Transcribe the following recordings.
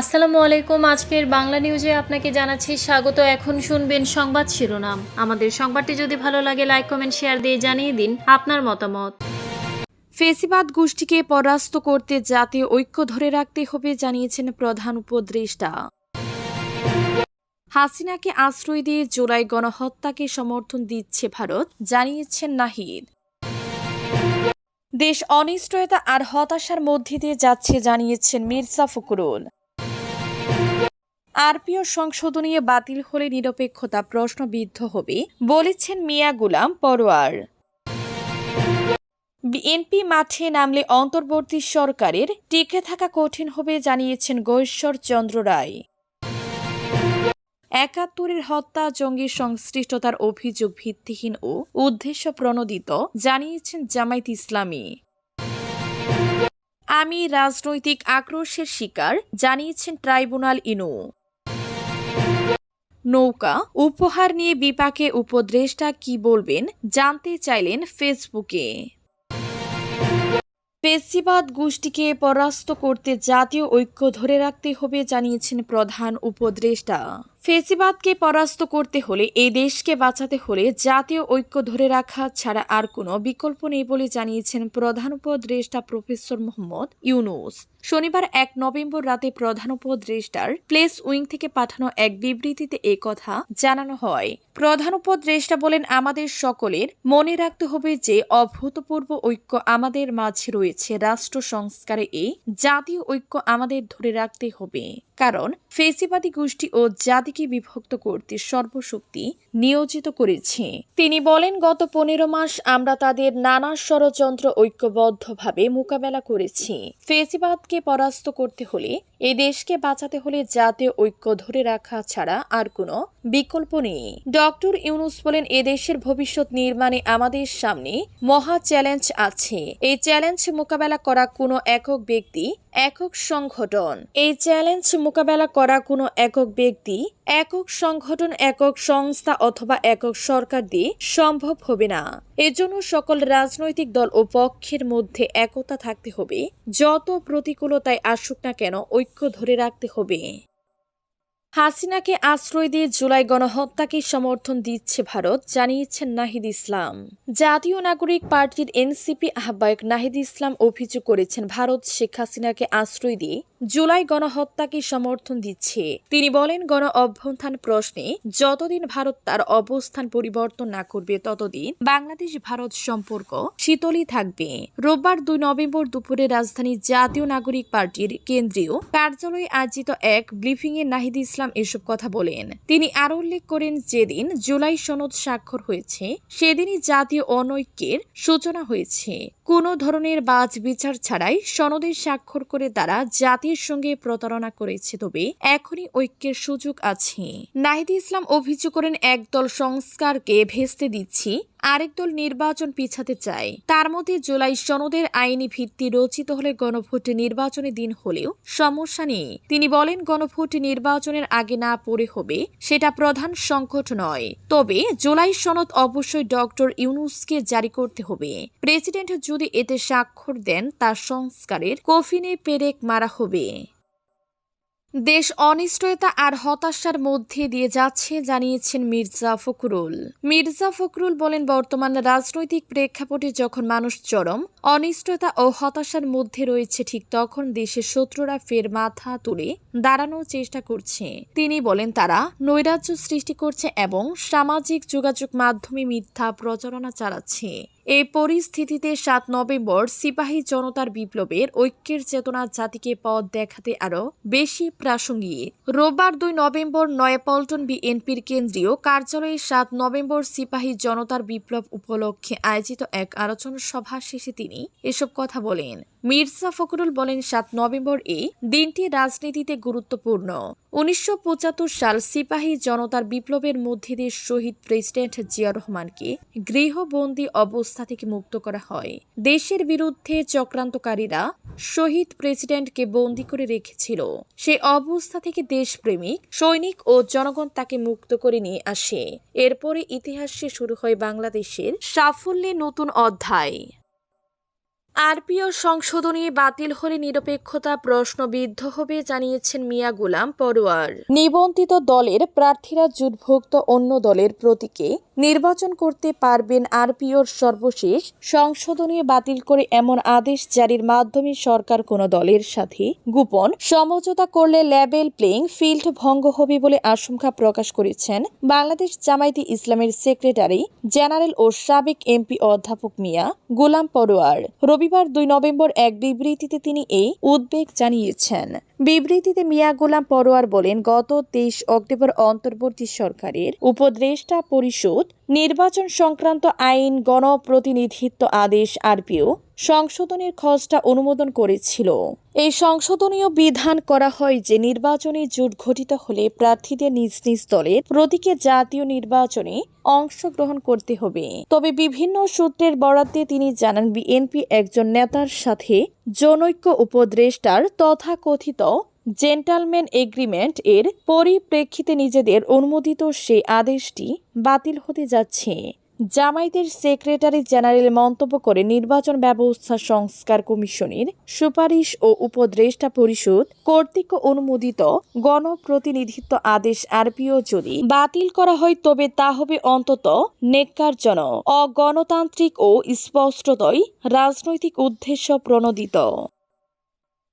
আসসালামু আলাইকুম। আজকের বাংলা নিউজে আপনাকে জানাচ্ছি স্বাগত। এখন শুনবেন সংবাদ শিরোনাম। আমাদের সংবাদটি যদি ভালো লাগে লাইক কমেন্ট শেয়ার দিয়ে জানিয়ে দিন আপনার মতামত। ফেসিবাদ গোষ্ঠীকে পরাস্ত করতে জাতীয় ঐক্য ধরে রাখতে হবে জানিয়েছেন প্রধান উপদেষ্টা। হাসিনাকে আশ্রয় দিয়ে জুলাই গণহত্যাকে সমর্থন দিচ্ছে ভারত, জানিয়েছেন নাহিদ। দেশ অনিশ্চয়তা আর হতাশার মধ্যে দিয়ে যাচ্ছে, জানিয়েছেন মির্জা ফখরুল। আরপিও সংশোধনী বাতিল হলে নিরপেক্ষতা প্রশ্নবিদ্ধ হবে, বলেছেন মিয়া গুলাম পরোয়ার। বিএনপি মাঠে নামলে অন্তর্বর্তী সরকারের টিকে থাকা কঠিন হবে জানিয়েছেন গৈশ্বর চন্দ্র রায়। একাত্তরের হত্যা, জঙ্গি সংশ্লিষ্টতার অভিযোগ ভিত্তিহীন ও উদ্দেশ্য প্রণোদিত জানিয়েছেন জামায়াত ইসলামী। আমি রাজনৈতিক আক্রোশের শিকার, জানিয়েছেন ট্রাইব্যুনাল ইনু। নৌকা উপহার নিয়ে বিপাকে উপদেষ্টা কি বলবেন জানতে চাইলেন ফেসবুকে। পেশিবাদ গোষ্ঠীকে পরাস্ত করতে জাতীয় ঐক্য ধরে রাখতে হবে জানিয়েছেন প্রধান উপদেষ্টা। ফেসিবাদকে পরাস্ত করতে হলে এই দেশকে বাঁচাতে হলে জাতীয় ঐক্য ধরে রাখা ছাড়া আর কোনো বিকল্প নেই বলে জানিয়েছেন প্রধান উপদেষ্টা প্রফেসর মোহাম্মদ ইউনুস। শনিবার এক নভেম্বর রাতে প্রধান উপদেষ্টার প্লেস উইং থেকে পাঠানো এক বিবৃতিতে এ কথা জানানো হয়। প্রধান উপদেষ্টা বলেন, আমাদের সকলের মনে রাখতে হবে যে অভূতপূর্ব ঐক্য আমাদের মাঝে রয়েছে। রাষ্ট্র সংস্কারে এই জাতীয় ঐক্য আমাদের ধরে রাখতে হবে। কারণ ফেসিবাদী গোষ্ঠী ও জাতিকে বিভক্ত করতে সর্বশক্তি নিয়োজিত করেছে। তিনি বলেন, গত পনেরো মাস আমরা তাদের নানা ষড়যন্ত্র ঐক্যবদ্ধভাবে মোকাবেলা করেছি। ফেসিবাদকে পরাস্ত করতে হলে এই দেশকে বাঁচাতে হলে জাতীয় ঐক্য ধরে রাখা ছাড়া আর কোনো বিকল্প নেই। ডক্টর ইউনুস বলেন এদেশের ভবিষ্যৎ নির্মাণে আমাদের সামনে মহা চ্যালেঞ্জ আছে। এই চ্যালেঞ্জ মোকাবেলা করা কোনো একক ব্যক্তি, একক সংগঠন। এই চ্যালেঞ্জ মোকাবেলা করা কোনো একক ব্যক্তি, একক সংগঠন, একক সংস্থা অথবা একক সরকার দিয়ে সম্ভব হবে না। এজন্য সকল রাজনৈতিক দল ও পক্ষের মধ্যে একতা থাকতে হবে। যত প্রতিকূলতায় আসুক না কেন, ঐক্য ধরে রাখতে হবে। হাসিনাকে আশ্রয় দিয়ে জুলাই গণহত্যাকে সমর্থন দিচ্ছে ভারত, জানিয়েছেন নাহিদ ইসলাম। জাতীয় নাগরিক পার্টির এনসিপি আহ্বায়ক নাহিদ ইসলাম অভিযোগ করেছেন, ভারত শেখ হাসিনাকে আশ্রয় দিয়ে জুলাই গণহত্যাকে সমর্থন দিচ্ছে। তিনি বলেন, গণ অভ্যন্থান প্রশ্নে যতদিন ভারত তার অবস্থান পরিবর্তন না করবে, ততদিন বাংলাদেশ ভারত সম্পর্ক শীতলই থাকবে। রোববার দুই নভেম্বর দুপুরে রাজধানী জাতীয় নাগরিক পার্টির কেন্দ্রীয় কার্যালয়ে আয়োজিত এক ব্রিফিংয়ে নাহিদ ইসলাম এসব কথা বলেন। তিনি আরও উল্লেখ করেন, যেদিন জুলাই সনদ স্বাক্ষর হয়েছে, সেদিনই জাতীয় অনৈক্যের সূচনা হয়েছে। কোনো ধরনের বাজ বিচার ছাড়াই সনদে স্বাক্ষর করে তারা জাতির সঙ্গে প্রতারণা করেছে। তবে এখনই ঐক্যের সুযোগ আছে। নাহিদ ইসলাম অভিযোগ করেন, একদল সংস্কারকে ভেস্তে দিচ্ছি, আরেক দল নির্বাচন পিছাতে চায়। তার মধ্যে জুলাই সনদের আইনি ভিত্তি রচিত হলে গণভোট নির্বাচনের দিন হলেও সমস্যা নেই। তিনি বলেন, গণভোট নির্বাচনের আগে না পড়ে হবে, সেটা প্রধান সংকট নয়। তবে জুলাই সনদ অবশ্যই ডক্টর ইউনুসকে জারি করতে হবে। প্রেসিডেন্ট যদি এতে স্বাক্ষর দেন, তার সংস্কারের কফিনে পেরেক মারা হবে। দেশ অনিশ্চয়তা আর হতাশার মধ্যে দিয়ে যাচ্ছে, জানিয়েছেন মির্জা ফখরুল। মির্জা ফখরুল বলেন, বর্তমান রাজনৈতিক প্রেক্ষাপটে যখন মানুষ চরম, অনিশ্চয়তা ও হতাশার মধ্যে রয়েছে, ঠিক তখন দেশের শত্রুরা ফের মাথা তুলে দাঁড়ানোর চেষ্টা করছে। তিনি বলেন, তারা নৈরাজ্য সৃষ্টি করছে এবং সামাজিক যোগাযোগ মাধ্যমে মিথ্যা প্রচারণা চালাচ্ছে। এই পরিস্থিতিতে সাত নভেম্বর সিপাহী জনতার বিপ্লবের ঐক্যের চেতনা জাতিকে পথ দেখাতে আরও বেশি প্রাসঙ্গিক। রোববার দুই নভেম্বর নয়াপল্টন বিএনপির কেন্দ্রীয় কার্যালয়ে সাত নভেম্বর সিপাহী জনতার বিপ্লব উপলক্ষে আয়োজিত এক আলোচনা সভা শেষে তিনি এসব কথা বলেন। মির্জা ফখরুল বলেন, সাত নভেম্বর এই দিনটি রাজনীতিতে গুরুত্বপূর্ণ। উনিশশো পঁচাত্তর সাল সিপাহী জনতার বিপ্লবের মধ্যে দিয়ে শহীদ প্রেসিডেন্ট জিয়া রহমানকে গৃহবন্দী অবস্থা থেকে মুক্ত করা হয়। দেশের বিরুদ্ধে চক্রান্তকারীরা শহীদ প্রেসিডেন্টকে বন্দী করে রেখেছিল। সে অবস্থা থেকে দেশপ্রেমিক, সৈনিক ও জনগণ তাকে মুক্ত করে নিয়ে আসে। এরপরে ইতিহাসে শুরু হয় বাংলাদেশের সাফল্যে নতুন অধ্যায়। আরপিও সংশোধনী বাতিল হলে নিরপেক্ষতা প্রশ্নবিদ্ধ হবে, জানিয়েছেন মিয়া গোলাম পরোয়ার। নিবন্ধিত দলের প্রার্থীরা জোটভুক্ত অন্য দলের প্রতীকে নির্বাচন করতে পারবেন আরপিওর সর্বশেষ সংশোধনী বাতিল করে এমন আদেশ জারির মাধ্যমে সরকার কোনো দলের সাথে গোপন সমঝোতা করলে লেভেল প্লেইং ফিল্ড ভঙ্গ হবে বলে আশঙ্কা প্রকাশ করেছেন বাংলাদেশ জামায়াতে ইসলামের সেক্রেটারি জেনারেল ও সাবেক এমপি অধ্যাপক মিয়া গোলাম পরোয়ার। রবিবার দুই নভেম্বর এক বিবৃতিতে তিনি এই উদ্বেগ জানিয়েছেন। বিবৃতিতে মিয়া গোলাম পরোয়ার বলেন, গত তেইশ অক্টোবর অন্তর্বর্তী সরকারের উপদেষ্টা পরিষদ নির্বাচন সংক্রান্ত আইন, গণপ্রতিনিধিত্ব আদেশ, আরপিও সংশোধনের খসড়া অনুমোদন করেছিল। এই সংশোধনীয় বিধান করা হয় যে, নির্বাচনী জোট ঘটিত হলে প্রার্থীদের নিজ নিজ দলের প্রতীকে জাতীয় নির্বাচনে অংশগ্রহণ করতে হবে। তবে বিভিন্ন সূত্রের বরাদ্দে তিনি জানান, বিএনপি একজন নেতার সাথে জনৈক্য উপদেষ্টার তথাকথিত জেন্টালম্যান এগ্রিমেন্ট এর পরিপ্রেক্ষিতে নিজেদের অনুমোদিত সে আদেশটি বাতিল হতে যাচ্ছে। জামায়াতের সেক্রেটারি জেনারেল মন্তব্য করে নির্বাচন ব্যবস্থা সংস্কার কমিশনের সুপারিশ ও উপদেষ্টা পরিষদ কর্তৃক অনুমোদিত গণপ্রতিনিধিত্ব আদেশ আরপিও যদি বাতিল করা হয়, তবে তা হবে অন্তত নেককারজনক অগণতান্ত্রিক ও স্পষ্টতই রাজনৈতিক উদ্দেশ্য প্রণোদিত।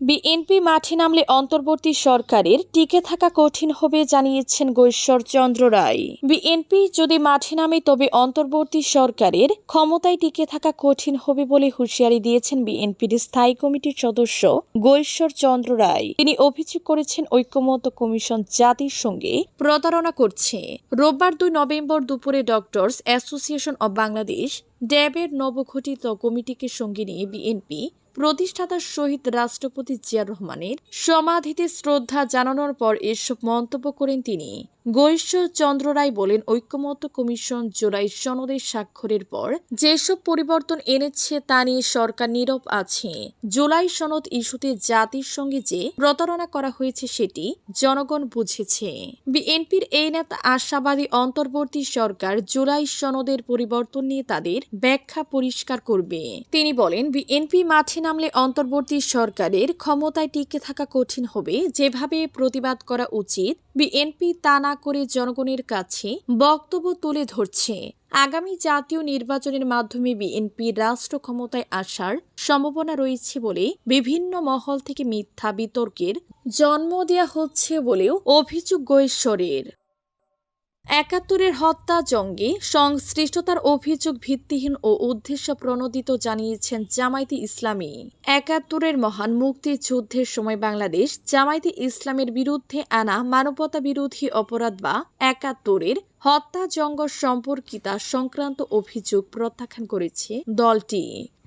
বিএনপি মাঠে নামলে অন্তর্বর্তী সরকারের টিকে থাকা কঠিন হবে জানিয়েছেন চন্দ্র রায়। বিএনপি যদি মাঠে নামে তবে অন্তর্বর্তী সরকারের ক্ষমতায় টিকে থাকা কঠিন হবে বলে হুঁশিয়ারি দিয়েছেন বিএনপির স্থায়ী কমিটির সদস্য চন্দ্র রায়। তিনি অভিযোগ করেছেন ঐক্যমত কমিশন জাতির সঙ্গে প্রতারণা করছে। রোববার দুই নভেম্বর দুপুরে ডক্টরস অ্যাসোসিয়েশন অব বাংলাদেশ, ড্যাবের নবগঠিত কমিটিকে সঙ্গে নিয়ে বিএনপি প্রতিষ্ঠাতার শহীদ রাষ্ট্রপতি জিয়া রহমানের সমাধিতে শ্রদ্ধা জানানোর পর এসব মন্তব্য করেন তিনি। গৈশ্বর চন্দ্র রায় বলেন, ঐক্যমত্য কমিশন জুলাই সনদের স্বাক্ষরের পর যেসব পরিবর্তন এনেছে তা নিয়ে সরকার নীরব আছে। জুলাই সনদ ইস্যুতে জাতির সঙ্গে যে প্রতারণা করা হয়েছে সেটি জনগণ বুঝেছে। বিএনপির এই নেতা আশাবাদী অন্তর্বর্তী সরকার জুলাই সনদের পরিবর্তন নিয়ে তাদের ব্যাখ্যা পরিষ্কার করবে। তিনি বলেন, বিএনপি মাঠে নামলে অন্তর্বর্তী সরকারের ক্ষমতায় টিকে থাকা কঠিন হবে। যেভাবে প্রতিবাদ করা উচিত বিএনপি তা না করে জনগণের কাছে বক্তব্য তুলে ধরছে। আগামী জাতীয় নির্বাচনের মাধ্যমে বিএনপি রাষ্ট্র ক্ষমতায় আসার সম্ভাবনা রয়েছে বলে বিভিন্ন মহল থেকে মিথ্যা বিতর্কের জন্ম দেওয়া হচ্ছে বলেও অভিযোগ গৈশ্বরের। একাত্তরের হত্যা জঙ্গি সংশ্লিষ্টতার অভিযোগ ভিত্তিহীন ও উদ্দেশ্য প্রণোদিত জানিয়েছেন জামায়াতে ইসলামী। একাত্তরের মহান মুক্তিযুদ্ধের সময় বাংলাদেশ জামায়াতে ইসলামের বিরুদ্ধে আনা মানবতা বিরোধী অপরাধ বা একাত্তরের হত্যা জঙ্গ সম্পর্কিতা সংক্রান্ত অভিযোগ প্রত্যাখ্যান করেছে দলটি।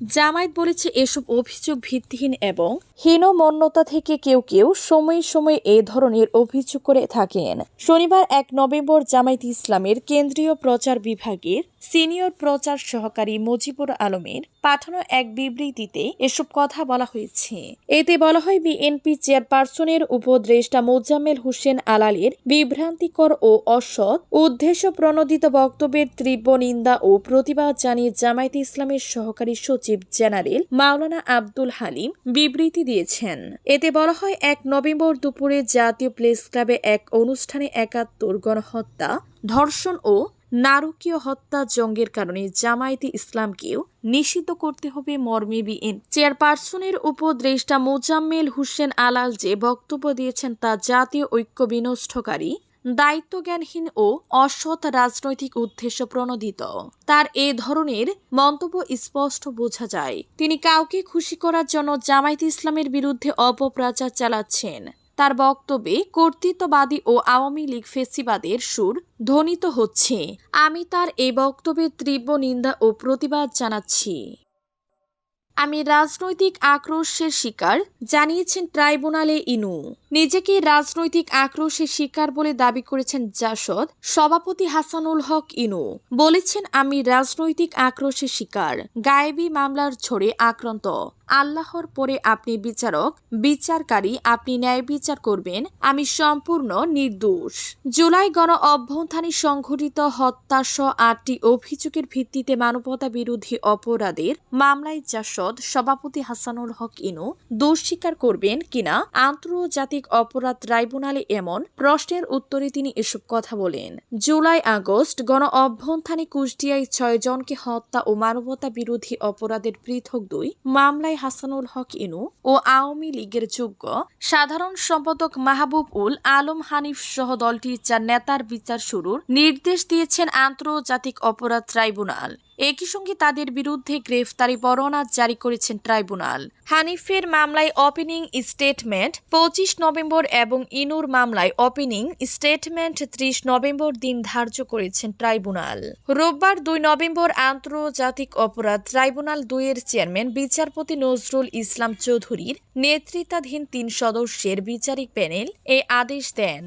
জামায়াত বলেছে এসব অভিযোগ ভিত্তিহীন এবং হীনমন্যতা থেকে কেউ কেউ সময়ে সময়ে এ ধরনের অভিযোগ করে থাকেন। শনিবার এক নভেম্বর জামায়াত ইসলামের কেন্দ্রীয় প্রচার বিভাগের সিনিয়র প্রচার সহকারী মুজিবুর আলমের পাঠানো এক বিবৃতিতে এসব কথা বলা হয়েছে। এতে বলা হয়, বিএনপি চেয়ারপারসনের উপদেষ্টা মোজাম্মেল হোসেন আলালের বিভ্রান্তিকর ও অসৎ উদ্দেশ্য প্রণোদিত বক্তব্যের তীব্র নিন্দা ও প্রতিবাদ জানিয়ে জামায়াতে ইসলামের সহকারী সচিব জেনারেল মাওলানা আব্দুল হালিম বিবৃতি দিয়েছেন। এতে বলা হয়, এক নভেম্বর দুপুরে জাতীয় প্রেস ক্লাবে এক অনুষ্ঠানে একাত্তর গণহত্যা, ধর্ষণ ও নারকীয় হত্যা জঙ্গের কারণে জামায়াতে ইসলামকেও নিষিদ্ধ করতে হবে মর্মে বিএন। চেয়ারপারসনের উপদেষ্টা মোজাম্মেল হোসেন আলাল যে বক্তব্য দিয়েছেন তা জাতীয় ঐক্য বিনষ্টকারী, দায়িত্বজ্ঞানহীন ও অসৎ রাজনৈতিক উদ্দেশ্য প্রণোদিত। তার এ ধরনের মন্তব্য স্পষ্ট বোঝা যায়। তিনি কাউকে খুশি করার জন্য জামায়াত ইসলামের বিরুদ্ধে অপপ্রচার চালাচ্ছেন। তার বক্তব্যে কর্তৃত্ববাদী ও আওয়ামী লীগ ফেসিবাদের সুর ধ্বনিত হচ্ছে। আমি তার এই বক্তব্যের তীব্র নিন্দা ও প্রতিবাদ জানাচ্ছি। আমি রাজনৈতিক আক্রোশের শিকার, জানিয়েছেন ট্রাইব্যুনালে ইনু। নিজেকে রাজনৈতিক আক্রোশের শিকার বলে দাবি করেছেন জাসদ, সভাপতি হাসানুল হক ইনু। বলেছেন, আমি রাজনৈতিক আক্রোশের শিকার, গায়েবী মামলার ঝড়ে আক্রান্ত। আল্লাহর পরে আপনি বিচারক, বিচারকারী আপনি ন্যায় বিচার করবেন, আমি সম্পূর্ণ নির্দোষ। জুলাই গণ অভ্যন্থানে সংঘটিত হত্যা সহ আটটি অভিযোগের ভিত্তিতে মানবতা বিরোধী অপরাধের মামলায় জাসদ সভাপতি হাসানুল হক ইনু দোষ স্বীকার করবেন কিনা, আন্তর্জাতিক অপরাধ ট্রাইব্যুনালে এমন প্রশ্নের উত্তরে তিনি এসব কথা বলেন। জুলাই আগস্ট গণ অভ্যন্থানে কুষ্টিয়ায় ছয় জনকে হত্যা ও মানবতা বিরোধী অপরাধের পৃথক দুই মামলায় হাসানুল হক ইনু ও আওয়ামী লীগের যোগ্য সাধারণ সম্পাদক মাহবুব উল আলম হানিফ সহ দলটির চার নেতার বিচার শুরুর নির্দেশ দিয়েছেন আন্তর্জাতিক অপরাধ ট্রাইব্যুনাল। একই সঙ্গে তাদের বিরুদ্ধে গ্রেফতারি পরোয়ানা জারি করেছেন ট্রাইব্যুনাল। হানিফের মামলায় ওপেনিং স্টেটমেন্ট পঁচিশ নভেম্বর এবং ইনুর মামলায় ওপেনিং স্টেটমেন্ট ত্রিশ নভেম্বর দিন ধার্য করেছেন ট্রাইব্যুনাল। রোববার দুই নভেম্বর আন্তর্জাতিক অপরাধ ট্রাইব্যুনাল দুইয়ের চেয়ারম্যান, বিচারপতি নজরুল ইসলাম চৌধুরীর নেতৃত্বাধীন তিন সদস্যের বিচারিক প্যানেল এ আদেশ দেন।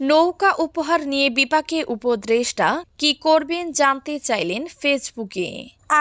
নৌকা উপহার নিয়ে বিপাকে উপদেষ্টা কি করবেন জানতে চাইলেন ফেসবুকে।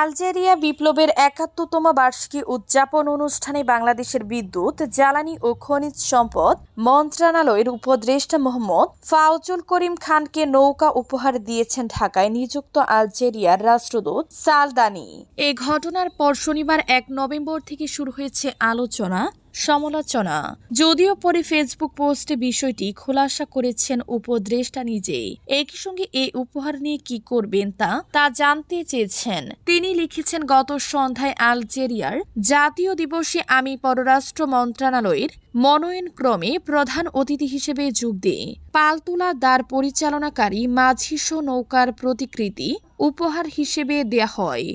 আলজেরিয়া বিপ্লবের একাত্তরতম বার্ষিকী উদযাপন অনুষ্ঠানে বাংলাদেশের বিদ্যুৎ, জ্বালানি ও খনিজ সম্পদ মন্ত্রণালয়ের উপদেষ্টা মোহাম্মদ ফাউজুল করিম খানকে নৌকা উপহার দিয়েছেন ঢাকায় নিযুক্ত আলজেরিয়ার রাষ্ট্রদূত সালদানি। এ ঘটনার পর শনিবার এক নভেম্বর থেকে শুরু হয়েছে আলোচনা। সমালোচনা। যদিও পরে ফেসবুক পোস্টে বিষয়টি খোলাসা করেছেন উপদেষ্টা নিজেই, একই সঙ্গে এই উপহার নিয়ে কি করবেন তা তা জানতে চেয়েছেন। তিনি লিখেছেন, গত সন্ধ্যায় আলজেরিয়ার জাতীয় দিবসে আমি পররাষ্ট্র মন্ত্রণালয়ের মনোনয়নক্রমে প্রধান অতিথি হিসেবে যোগ দিই। পালতুলা দ্বার পরিচালনাকারী মাঝিসো নৌকার প্রতিকৃতি উপহার হিসেবে দেয়া হয়।